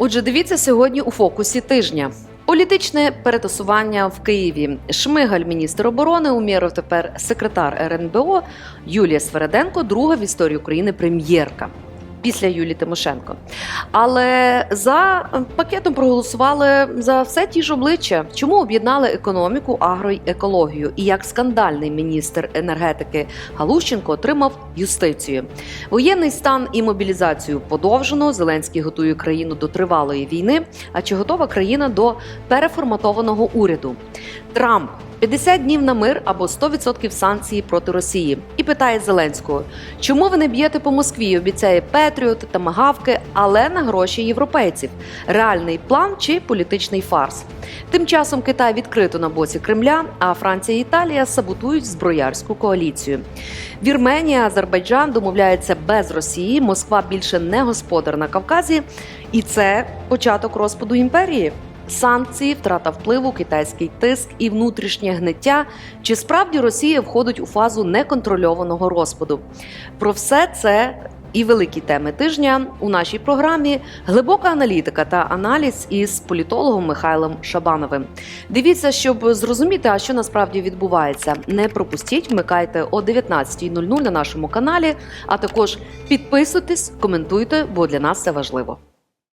Отже, дивіться сьогодні у фокусі тижня. Політичне перетасування в Києві. Шмигаль, міністр оборони, Умєров тепер секретар РНБО, Юлія Свереденко, друга в історії України прем'єрка. Після Юлії Тимошенко. Але за пакетом проголосували за все ті ж обличчя. Чому об'єднали економіку, агро й екологію? І як скандальний міністр енергетики Галущенко отримав юстицію. Воєнний стан і мобілізацію подовжено. Зеленський готує країну до тривалої війни. А чи готова країна до переформатованого уряду? Трамп 50 днів на мир або 100% санкцій проти Росії. І питає Зеленського, чому ви не б'єте по Москві? Обіцяє Петріот, тамагавки, але на гроші європейців. Реальний план чи політичний фарс. Тим часом Китай відкрито на боці Кремля, а Франція і Італія саботують зброярську коаліцію. Вірменія, Азербайджан домовляються без Росії. Москва більше не господар на Кавказі, і це початок розпаду імперії. Санкції, втрата впливу, китайський тиск і внутрішнє гниття. Чи справді Росія входить у фазу неконтрольованого розпаду? Про все це і великі теми тижня у нашій програмі глибока аналітика та аналіз із політологом Михайлом Шабановим. Дивіться, щоб зрозуміти, а що насправді відбувається. Не пропустіть, вмикайте о 19.00 на нашому каналі, а також підписуйтесь, коментуйте, бо для нас це важливо.